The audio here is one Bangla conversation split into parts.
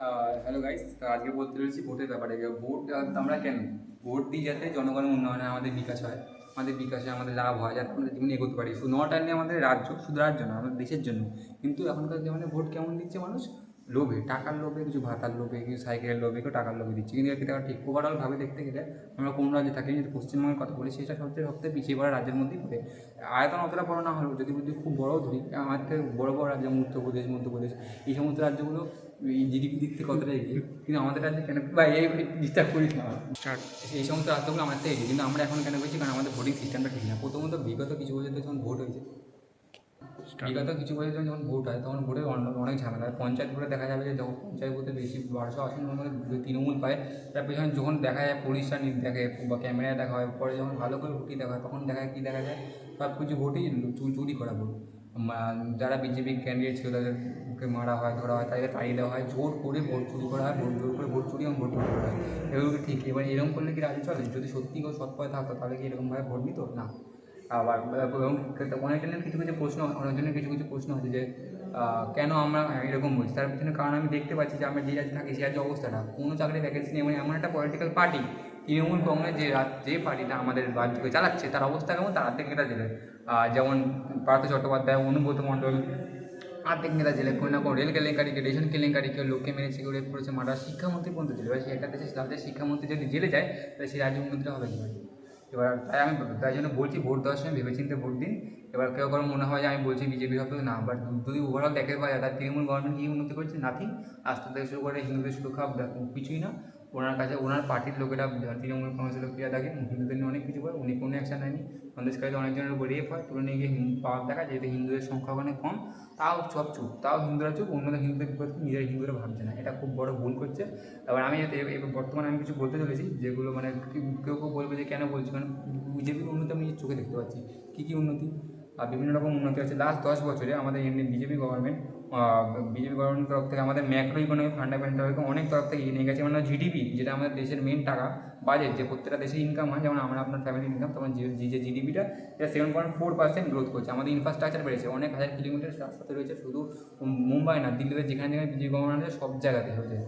হ্যালো গাইস আজকে বলতে চলেছি ভোটের ব্যাপারে ভোট আমরা কেন? ভোট দিই যাতে জনগণের উন্নয়নে আমাদের বিকাশ হয়, আমাদের বিকাশে আমাদের লাভ হয়, যাতে আমরা জীবনে এগোতে পারি। শুধু নট অনলি আমাদের রাজ্য, শুধু রাজ্য না, আমাদের দেশের জন্য। কিন্তু এখনকার জীবনে ভোট কেমন দিচ্ছে মানুষ? লোভে টাকার লোভে কিছু ভাতার লোভে কিছু সাইকেলের লোভে কেউ টাকার লোভে দিচ্ছে। কিন্তু এটা ঠিক ওভারঅল ভাবে দেখতে গেলে আমরা কোন রাজ্যে থাকি যদি পশ্চিমবঙ্গের কথা বলি সেটা সবচেয়ে সবচেয়ে পিছিয়ে পড়া রাজ্যের মধ্যেই পড়ে। আয়তন অতটা বড় না হলেও যদি যদি খুব বড় ধরি আমার থেকে বড় বড় রাজ্য যেমন উত্তরপ্রদেশ মধ্যপ্রদেশ এই সমস্ত রাজ্যগুলো এই জিডিপি দিক থেকে কতটা এগিয়ে কিন্তু আমাদের রাজ্যে কেন বা এই ডিস্টার্ব করিস না। স্টার্ট এই সমস্ত রাজ্যগুলো আমাদের থেকে এগিয়ে কিন্তু আমরা এখন কেন পেয়েছি কারণ আমাদের ভোটিং সিস্টেমটা ঠিক না। প্রথমত বিগত কিছু বছর যখন ভোট হয়েছে বিগত কিছু বছর ধরে যখন ভোট হয়, তখন ভোটের অনেক- ঝামেলা হয়। পঞ্চায়েত ভোটে দেখা যাবে যে, যখন পঞ্চায়েত ভোটে বেশি বারোশো আসনের মধ্যে তৃণমূল পায়। তার পেছনে যখন দেখা যায় পরিষ্কার দেখে, বা ক্যামেরায় দেখা হয়, পরে যখন ভালো করে ভোটই দেখা হয়, তখন দেখা কী দেখা যায়? সব কিছু ভোটই চুরি করা ভোট যারা বিজেপি ক্যান্ডিডেট ছিল তাদেরকে মারা হয়, ধরা হয়, তাদেরকে তাড়িয়ে দেওয়া হয়, জোর করে ভোট চুরি করা হয় ভোট জোর করে ভোট চুরি এবং ভোট চুরি করা হয়। এগুলোকে ঠিক, এবার এরকম করলে কি রাজ্য চলে? যদি সত্যি কেউ সৎ পথে থাকতো, তাহলে কি এরকমভাবে ভোট নিত? না। আবার এবং অনেকজনের কিছু কিছু প্রশ্ন অনেকজনের কিছু কিছু প্রশ্ন আছে যে কেন আমরা এরকম বলছি? তার পিছনে কারণ আমি দেখতে পাচ্ছি যে, আমরা যে রাজ্যে থাকি সেই রাজ্যের অবস্থাটা। কোনো চাকরি ভ্যাকেন্সি নেই মানে এমন একটা পলিটিক্যাল পার্টি তৃণমূল কংগ্রেস যে যে পার্টিটা আমাদের রাজ্যকে চালাচ্ছে, তার অবস্থা কেমন? তার আর্ধেক নেতা জেলে। যেমন পার্থ চট্টোপাধ্যায়, অনুব্রত মণ্ডল, আর্ধেক নেতা জেলে। কোনো না কোনো রেল কেলেঙ্কারি কেউ রেশন কেলেঙ্কারি, কেউ লোককে মেরেছে, কেউ রেপ করেছে মারা শিক্ষামন্ত্রী পর্যন্ত জেলে। সে একটা দেশের রাজ্যের শিক্ষামন্ত্রী যদি জেলে যায়, তাহলে সেই রাজ্য উন্নতিটা হবে কীভাবে? এবার তাই আমি তাই জন্য বলছি ভোট দেওয়ার সময় ভেবেচিন্তে ভোট দিন। এবার কেউ কারও মনে হয় যে আমি বলছি বিজেপি হবে না বাট যদি ওভারঅল দেখে পাওয়া যায় তৃণমূল গভর্নমেন্ট কী উন্নতি করছে? নাথিং আস্তে থেকে শুরু করে হিন্দুদের সুরক্ষা, কিছুই না। ওনার কাছে, ওনার পার্টির লোকেরা তৃণমূল কংগ্রেসের লোকেরা থাকে, হিন্দুদের নিয়ে অনেক কিছু করে উনি কোনো অ্যাকশন নেয়নি সন্দেশকারীতে অনেকজনের উপর রেপ হয়, তুলে নিয়ে গিয়ে পাওয়ার দেখা যেহেতু হিন্দুদের সংখ্যা ওখানে কম, তাও সব চুপ, তাও হিন্দুরা চুপ অন্যদের হিন্দুদের বিপদ নিজের হিন্দুরা ভাবছে না। এটা খুব বড় ভুল করছে। এবার আমি এবার বর্তমানে আমি কিছু বলতে চলেছি, যেগুলো মানে কেউ কেউ বলবে যে কেন বলছি, কারণ বিজেপির উন্নতি আমি নিজের চোখে দেখতে পাচ্ছি। কী কী উন্নতি? আর বিভিন্ন রকম উন্নতি হচ্ছে। লাস্ট দশ বছরে আমাদের এমনি বিজেপি গভর্নমেন্ট বিজেপি গভর্নমেন্ট তরফ থেকে আমাদের ম্যাক্রো ইকোনমি ফান্ডামেন্টাল অনেক তরফ থেকে এগিয়ে নিয়ে গেছে। মানে জিডিপি যেটা আমাদের দেশের মেন টাকা বাজেট যে প্রত্যেকটা দেশের ইনকাম হয়, যেমন আমরা আপনার ফ্যামিলি ইনকাম তখন যে জিডিপিটা সেটা seven point four percent growth করছে। আমাদের ইনফ্রাস্ট্রাকচার বেড়েছে, অনেক হাজার কিলোমিটার রাস্তাতে রয়েছে। শুধু মুম্বাই না, দিল্লিতে যেখানে যেখানে বিজেপি গভর্নমেন্ট সব জায়গাতে হয়েছে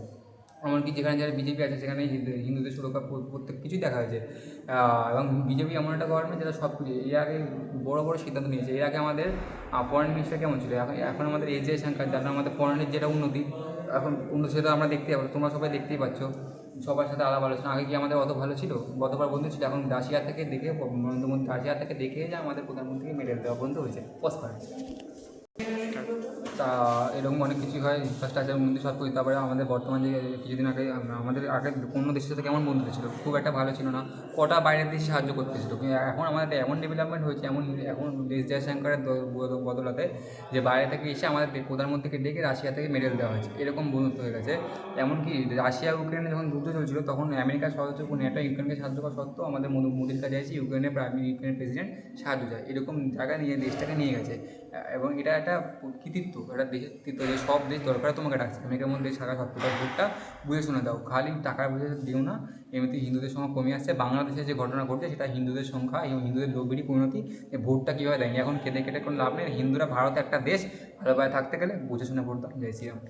এমনকি যেখানে যারা বিজেপি আছে, সেখানে হিন্দু- হিন্দুদের সুরক্ষা প্রত্যেক কিছুই দেখা হয়েছে। এবং বিজেপি এমন একটা গভর্নমেন্ট যেটা সব কিছু, এর আগে বড় বড় সিদ্ধান্ত নিয়েছে। এর আগে আমাদের ফরেন মিনিস্টার কেমন ছিল? এখন এখন আমাদের এস জয়শঙ্কর যারা আমাদের ফরেনের যেটা উন্নতি, এখন উন্নতি সেটা আমরা দেখতেই পাবো। তোমরা সবাই দেখতেই পাচ্ছ। সবার সাথে আলাপ আলোচনা। আগে কি আমাদের অত ভালো ছিল? গতবার বন্ধু ছিল। এখন রাশিয়া থেকে দেখে নরেন্দ্র মোদী রাশিয়া থেকে দেখে যে আমাদের প্রধানমন্ত্রীকে মেডেল দেওয়া বন্ধ হয়েছে। পজ করে তা এরকম অনেক কিছু হয়। ইনফ্রাস্ট্রাকচার উন্নতি সব কিছু তারপরে আমাদের বর্তমান যে কিছুদিন আগে আমাদের আগে অন্য দেশের সাথে কেমন বন্ধুত্ব ছিল? খুব একটা ভালো ছিল না। কটা বাইরের দেশে সাহায্য করতেছিল এখন আমাদের এমন ডেভেলপমেন্ট হয়েছে, এমন এখন দেশ জয়শঙ্করের বদলাতে যে বাইরে থেকে এসে আমাদের প্রধানমন্ত্রীকে ডেকে রাশিয়া থেকে মেডেল দেওয়া হয়েছে। এরকম বন্ধুত্ব হয়ে গেছে। এমনকি রাশিয়া ইউক্রেনে যখন যুদ্ধ চলছিল, তখন আমেরিকার সদস্য একটা ইউক্রেনকে সাহায্য করা সত্ত্বেও আমাদের মোদী- মোদির কাছে আছে ইউক্রেনের প্রাইম ইউক্রেনের প্রেসিডেন্ট সাহায্য চায় এরকম জায়গায় নিয়ে দেশটাকে নিয়ে গেছে। এবং এটা একটা কৃতিত্ব। একটা দেশের তো যে সব দেশ দরকার তোমাকে ডাকছে। তুমি কেমন দেশ থাকা তার ভোটটা, বুঝে শুনে দাও। খালি টাকা বুঝে দিও না। এমনিতে হিন্দুদের সংখ্যা কমে আসছে। বাংলাদেশে যে ঘটনা ঘটছে, সেটা হিন্দুদের সংখ্যা এবং হিন্দুদের লোকেরই পরিণতি ভোটটা কীভাবে দেয়নি। এখন কেটে কেটে কোনো লাভ নেই। হিন্দুরা ভারতে একটা দেশ ভালোভাবে থাকতে গেলে বুঝে শুনে ভোট দাও। জয় শ্রীরাম।